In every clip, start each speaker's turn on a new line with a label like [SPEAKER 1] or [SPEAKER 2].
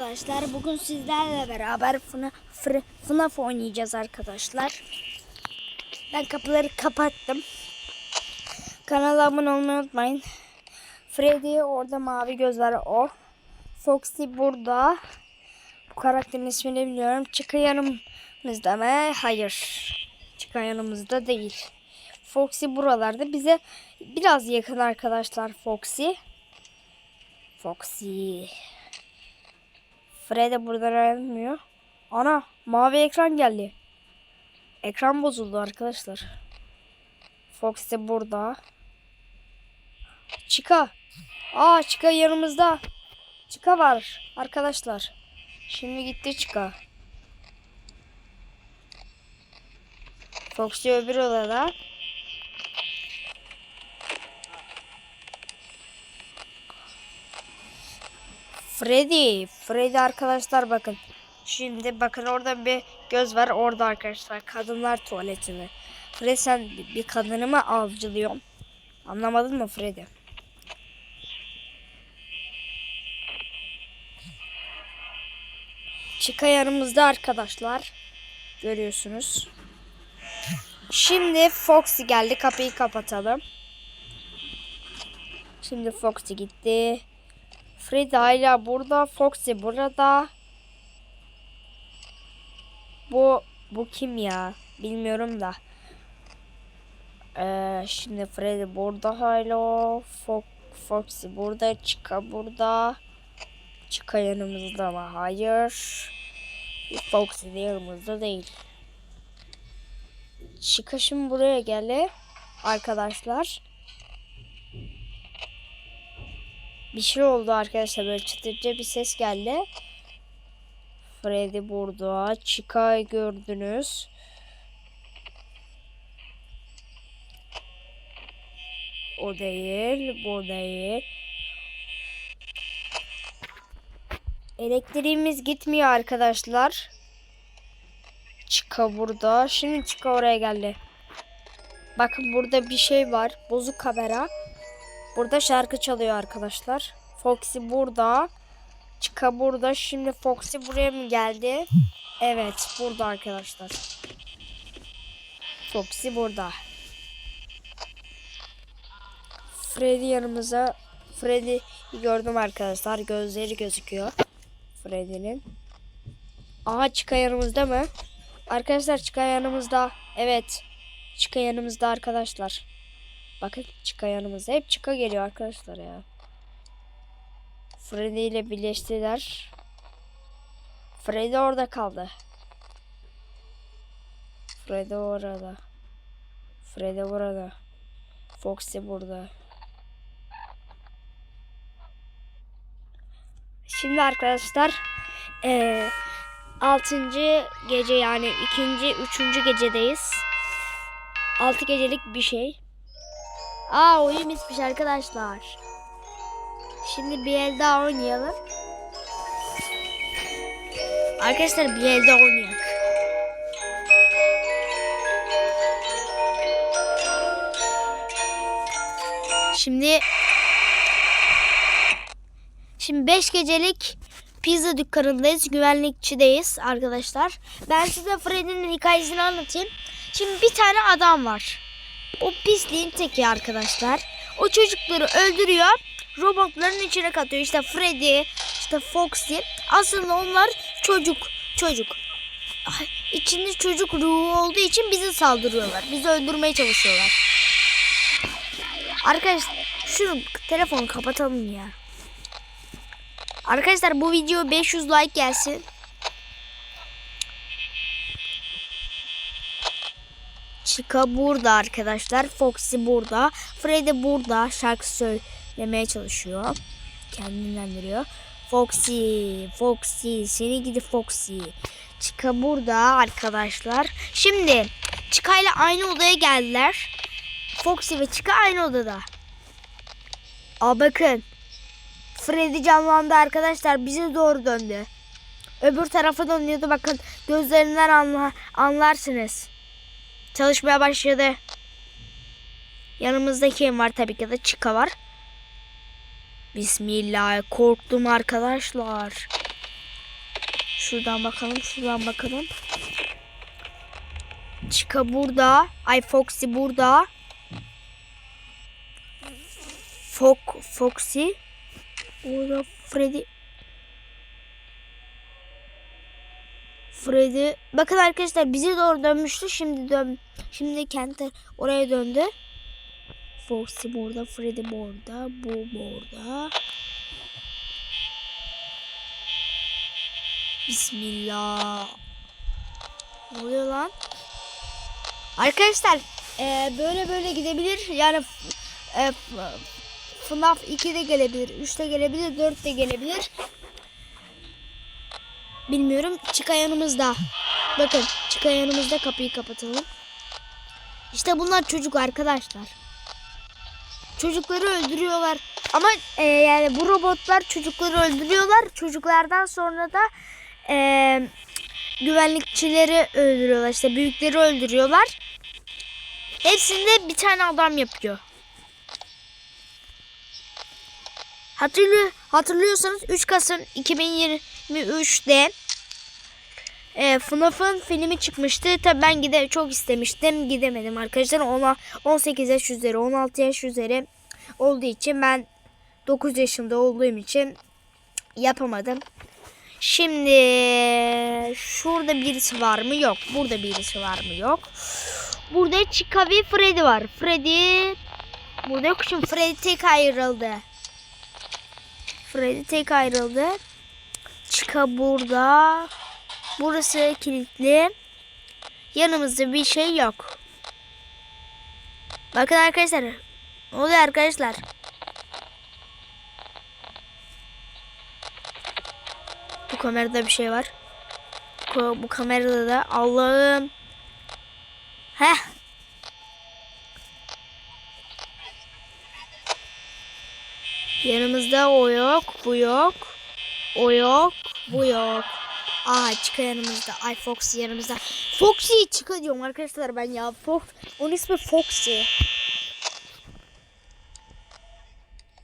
[SPEAKER 1] Arkadaşlar bugün sizlerle beraber FNAF, FNAF oynayacağız arkadaşlar. Ben kapıları kapattım. Kanala abone olmayı unutmayın. Freddy orada mavi gözler o. Foxy burada. Bu karakterin ismini bilmiyorum. Chica yanımızda mı? Hayır. Chica yanımızda değil. Foxy buralarda. Bize biraz yakın arkadaşlar Foxy. Foxy. Fred'e buradan ayrılmıyor. Ana mavi ekran geldi. Ekran bozuldu arkadaşlar. Fox de burada. Chica. Aa Chica yanımızda. Chica var arkadaşlar. Şimdi gitti Chica. Foxy öbür odada. Freddy. Freddy arkadaşlar bakın. Şimdi bakın orada bir göz var. Orada arkadaşlar kadınlar tuvaletini. Freddy sen bir kadını mı avcılıyorsun? Anlamadın mı Freddy? Chica yanımızda arkadaşlar. Görüyorsunuz. Şimdi Foxy geldi. Kapıyı kapatalım. Şimdi Foxy gitti. Freddy hala burada. Foxy burada. Bu bu kim ya? Bilmiyorum da. Ee, şimdi Freddy burada hala. Fo Foxy burada. Chica burada. Chica yanımızda ama hayır. Foxy de yanımızda değil. Chica buraya geldi. Arkadaşlar. Bir şey oldu arkadaşlar böyle çıtırca bir ses geldi. Freddy burada. Chica'yı gördünüz. O değil. Bu değil. Elektriğimiz gitmiyor arkadaşlar. Chica burada. Şimdi Chica oraya geldi. Bakın burada bir şey var. Bozuk kamera. Burada şarkı çalıyor arkadaşlar. Foxy burada. Chica burada. Şimdi Foxy buraya mı geldi? Evet burada arkadaşlar. Foxy burada. Freddy yanımıza. Freddy gördüm arkadaşlar. Gözleri gözüküyor. Freddy'nin. Aha Chica yanımızda mı? Arkadaşlar Chica yanımızda. Evet. Chica yanımızda arkadaşlar. Bakın Chica yanımızda. Hep Chica geliyor arkadaşlar ya. Freddy ile birleştiler. Freddy orada kaldı. Freddy orada. Freddy burada. Foxy burada. Şimdi arkadaşlar eee 6. gece yani ikinci, üçüncü gecedeyiz. 6 gecelik bir şey. Aa oyun bitmiş arkadaşlar. Şimdi bir el daha oynayalım. Arkadaşlar bir el daha oynayalım. Şimdi Şimdi 5 gecelik pizza dükkanındayız. Güvenlikçideyiz arkadaşlar. Ben size Freddy'nin hikayesini anlatayım. Şimdi bir tane adam var. O pisliğin teki arkadaşlar. O çocukları öldürüyor. Robotların içine katıyor. İşte Freddy, işte Foxy. Aslında onlar çocuk. Çocuk. Ay, İçinde çocuk ruhu olduğu için bizi saldırıyorlar. Bizi öldürmeye çalışıyorlar. Arkadaşlar şunu telefonu kapatalım ya. Arkadaşlar bu video 500 like gelsin. Chica burada arkadaşlar. Foxy burada. Freddy burada. Şarkı söylemeye çalışıyor. Kendilendiriyor. Foxy, Foxy, seni gidi Foxy. Chica burada arkadaşlar. Şimdi Chica ile aynı odaya geldiler. Foxy ve Chica aynı odada. Aa bakın. Freddy canlandı arkadaşlar. Bize doğru döndü. Öbür tarafa dönüyordu. Bakın gözlerinden anla, anlarsınız. Çalışmaya başladı. Yanımızda kim var tabii ki de Chica var. Bismillah korktum arkadaşlar. Şuradan bakalım, şuradan bakalım. Chica burada. Ay Foxy burada. Fok Foxy. Orada Freddy. Freddy. Bakın arkadaşlar bize doğru dönmüştü. Şimdi dön. Şimdi kendi oraya döndü. Foxy burada, Freddy burada, bu burada. Bismillah. Ne oluyor lan? Arkadaşlar eee, böyle böyle gidebilir. Yani e, FNAF 2 de gelebilir, 3 de gelebilir, 4 de gelebilir. Bilmiyorum. Çıka yanımızda. Bakın çıka yanımızda kapıyı kapatalım. İşte bunlar çocuk arkadaşlar. Çocukları öldürüyorlar. Ama e, yani bu robotlar çocukları öldürüyorlar. Çocuklardan sonra da e, güvenlikçileri öldürüyorlar. İşte büyükleri öldürüyorlar. Hepsinde bir tane adam yapıyor. Hatırlıyor, hatırlıyorsanız 3 Kasım 2023'te e, FNAF'ın filmi çıkmıştı. Tabii ben gide çok istemiştim. Gidemedim arkadaşlar. Ona 18 yaş üzeri, 16 yaş üzeri olduğu için ben 9 yaşında olduğum için yapamadım. Şimdi şurada birisi var mı? Yok. Burada birisi var mı? Yok. Burada Chica ve Freddy var. Freddy burada yok. Şimdi Freddy tek ayrıldı. Freddy tek ayrıldı. Chica burada. Burası kilitli. Yanımızda bir şey yok. Bakın arkadaşlar. Ne oluyor arkadaşlar? Bu kamerada bir şey var. Bu, bu kamerada da Allah'ım. Heh. Yanımızda o yok, bu yok. O yok, bu yok. Aa çıka yanımızda. Ay Foxy yanımızda. Foxy çıka diyorum arkadaşlar ben ya. Fox, onun ismi Foxy.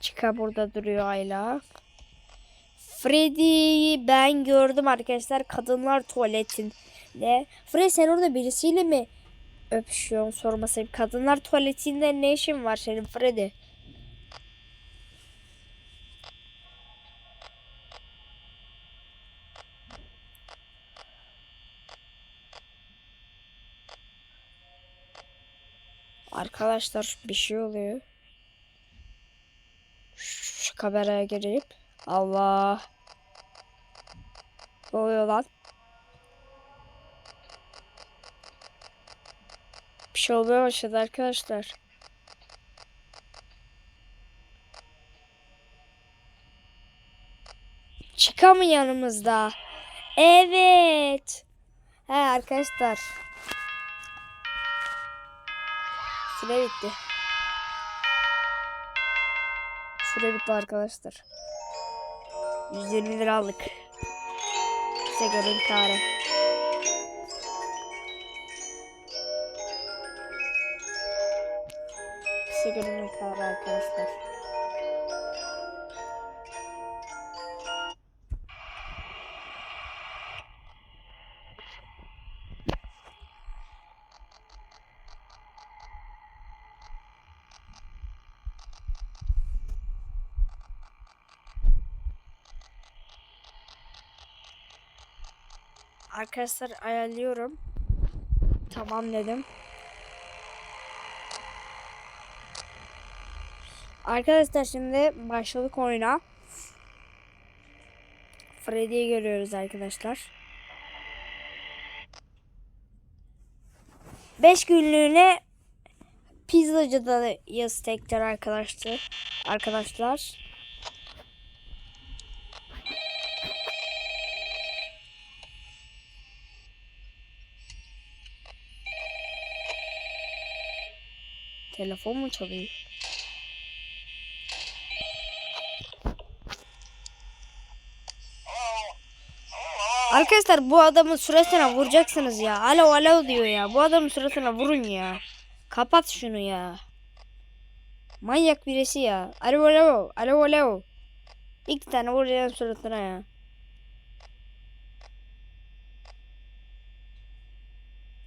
[SPEAKER 1] Çıka burada duruyor Ayla. Freddy'yi ben gördüm arkadaşlar kadınlar tuvaletinde. Freddy sen orada birisiyle mi öpüşüyorsun sorması. Kadınlar tuvaletinde ne işin var senin Freddy? Arkadaşlar bir şey oluyor. Şu kameraya gireyim. Allah. Ne oluyor lan? Bir şey olmaya başladı arkadaşlar. Çıka mı yanımızda? Evet. He arkadaşlar. Süre bitti. Süre bitti arkadaşlar. 120 lira aldık. Kare. Size görün kare arkadaşlar. Arkadaşlar ayarlıyorum. Tamam dedim. Arkadaşlar şimdi başladık oyuna. Freddy'yi görüyoruz arkadaşlar. 5 günlüğüne pizzacıda yaz tekrar arkadaşlar. Arkadaşlar. Telefon mu çalıyor? Arkadaşlar bu adamın suratına vuracaksınız ya. Alo alo diyor ya. Bu adamın suratına vurun ya. Kapat şunu ya. Manyak birisi ya. Alo alo. Alo alo. İki tane vuracağım suratına ya.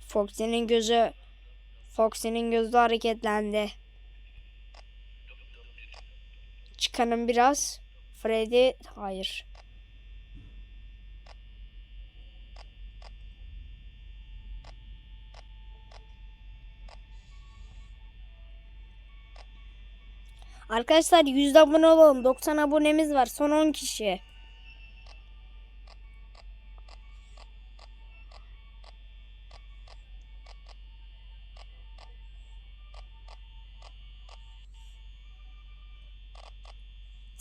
[SPEAKER 1] Foxy'nin gözü Foxy'nin gözü hareketlendi. Çıkanın biraz. Freddy hayır. Arkadaşlar 100 abone olalım. 90 abonemiz var. Son 10 kişi.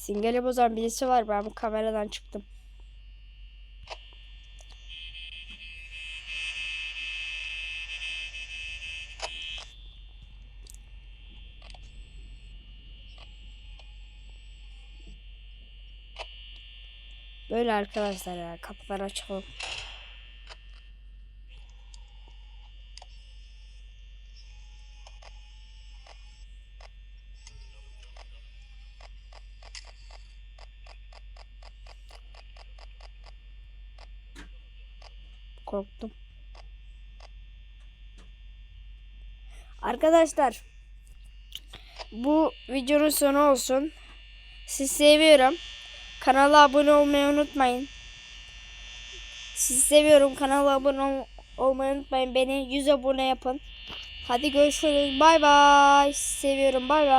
[SPEAKER 1] Singeli bozan birisi var. Ben bu kameradan çıktım. Böyle arkadaşlar ya. Kapıları açalım. Korktum. Arkadaşlar bu videonun sonu olsun. Sizi seviyorum. Kanala abone olmayı unutmayın. Sizi seviyorum. Kanala abone ol- olmayı unutmayın. Beni 100 abone yapın. Hadi görüşürüz. Bay bay. Seviyorum. Bay bay.